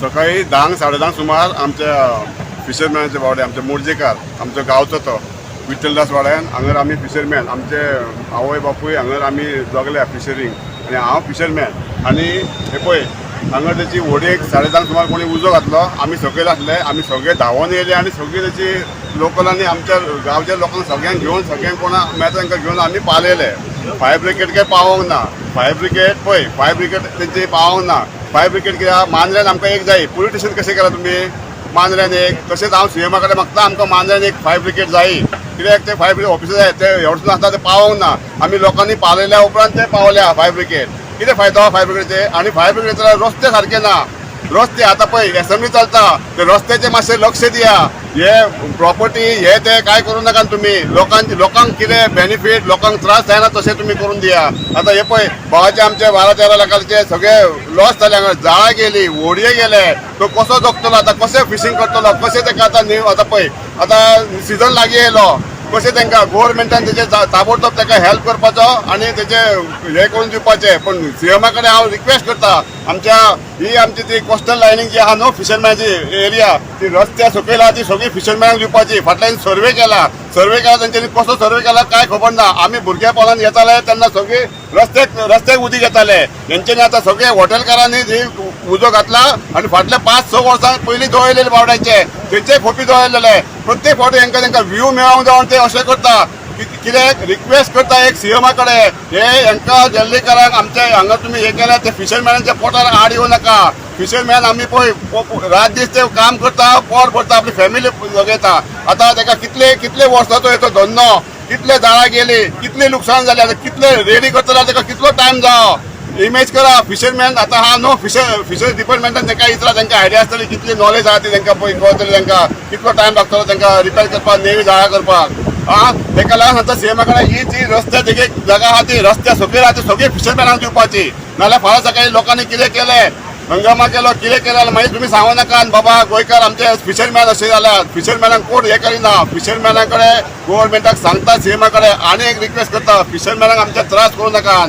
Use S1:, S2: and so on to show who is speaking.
S1: सकाळी धांक साडे धांक सुमार आमच्या फिशरमॅनाचे वाडे आमचे मोर्जेकार आमचो गांवचो तो विठ्ठलदास वाड्यान हांगर आमी फिशरमॅन आमचे आवय बापूय हांगर आमी जगल्या फिशरींग आनी हांव फिशरमॅन आनी हे पळय हांगा तेची व्हडेक साडे धांक सुमार कोणी उजो घातलो आमी सकयल आसले आमी सगळे धांवोन येयले आनी सगळी तेची लोकलांनी आमच्या गांवच्या लोकांक सगळ्यांक घेवन सगळ्यांक कोणा मेळटा तांकां घेवन आमी पालयले फायर ब्रिगेड काय पावोंक ना. फायर ब्रिगेड पळय फायर ब्रिगेड तेंचे पावोंक ना. फायर ब्रिगेड कित्याक मांद्र्यान आमकां एक जाय पोलिटिशन कशें केलां तुमी मांद्र्यान एक. तशेंच हांव सीएमा कडेन मागता आमकां मांद्र्यान एक फायर ब्रिगेड जाय कित्याक ते फायर ब्रिगेड ऑफिसर जाय ते एवढसून आसता ते पावोंक ना. आमी लोकांनी पालयल्या उपरांत ते पावल्या फायर ब्रिगेड. कितें फायदो फायर ब्रिगेडचे आनी फायर ब्रिगेडचे रस्ते सारके ना. रस्ते आता पळय एसेंब्ली चलता. ते रस्त्याचे मातशें लक्ष दिया. हे प्रॉपर्टी हे ते काय करू नका तुम्ही. लोकांची लोकांक कितें बेनिफीट लोकांक त्रास जायना तशें तुम्ही करून दिया. आता हे पळय भावाचे आमचे बारा तेरा लाखांचे सगळे लॉस जाले हांगा जाळा गेली व्हडये गेले. तो कसो जगतलो आता कशें फिशींग करतलो कशें ते आतां न्यू आतां पळय आतां सिजन लागीं येयलो कशें तांकां गोवोरमेंटान तेजे ताबडतोब ताका हेल्प करपाचो आनी तेजे हे करून दिवपाचें पण सीएमा कडेन हांव रिक्वेस्ट करता आमच्या ही आमची ती कोस्टल लायनींग जी आहा न्हू फिशरमॅनची एरिया ती रस्त्या सकयल आहा ती सगळी फिशरमॅनाक दिवपाची फाटल्यान सर्वे केला. सर्वे केला तेंच्यानी कसो सर्वे केला काय खबर ना? आमी भुरगेपणान येताले तेन्ना सगळी रस्त्याक रस्त्याक उदीक येताले हेंच्यांनी आतां सगळे हॉटेलकारांनी जी उजो घातला आनी फाटल्या पांच स वर्सां पयलीं दोळलेले बावड्यांचे तेंचे फोटी दोळलेले प्रत्येक फावटी हेंकां तेंकां व्ह्यू मेळोंक जावन ते अशें करता. कि- कित्याक रिक्वेस्ट करता एक सीएमा कडेन हे हांकां जल्लीकरांक आमचे हांगा तुमी हे केल्या ते फिशरमॅनाच्या पोटार आड येवं नाका. फिशरमॅन आमी पळय रात दीस ते काम करता पोट भरता आपली फॅमिली जगयता आतां ताका कितले कितले वर्साचो येतो धंदो? कितले झाडां गेली? कितले लुकसाण जालें आतां कितले रेडी करतलो ताका कितलो टायम जावो? इमेज करा फिशरमॅन आतां हा नो फिशर फिशर डिपार्टमेंटान त्यांना इतरा त्यांना आयडिया आसतली कितली नॉलेज आहा ती तांकां पळय तांकां कितलो टायम लागतलो त्यांना रिपेर करपाक नेवी जागा करपाक हा ताका लागून आतां सीएमा कडेन ही जी रस्त्या तेगे जागा आहा ती रस्त्या सगळी आहा ती सगळी फिशरमॅनांक दिवपाची नाल्यार फाल्यां सकाळी लोकांनी कितें केलें. हंगामा केलो कितें केलें जाल्यार मागीर तुमी सांगू नाका बाबा गोंयकार आमचे फिशरमॅन अशें जाल्यात फिशरमॅनांक कोण हें करिना फिशरमॅना कडेन गोवोरमेंटाक सांगता सीएमा कडेन आनी एक रिक्वेस्ट करता फिशरमॅनांक आमचे त्रास करूं नाका.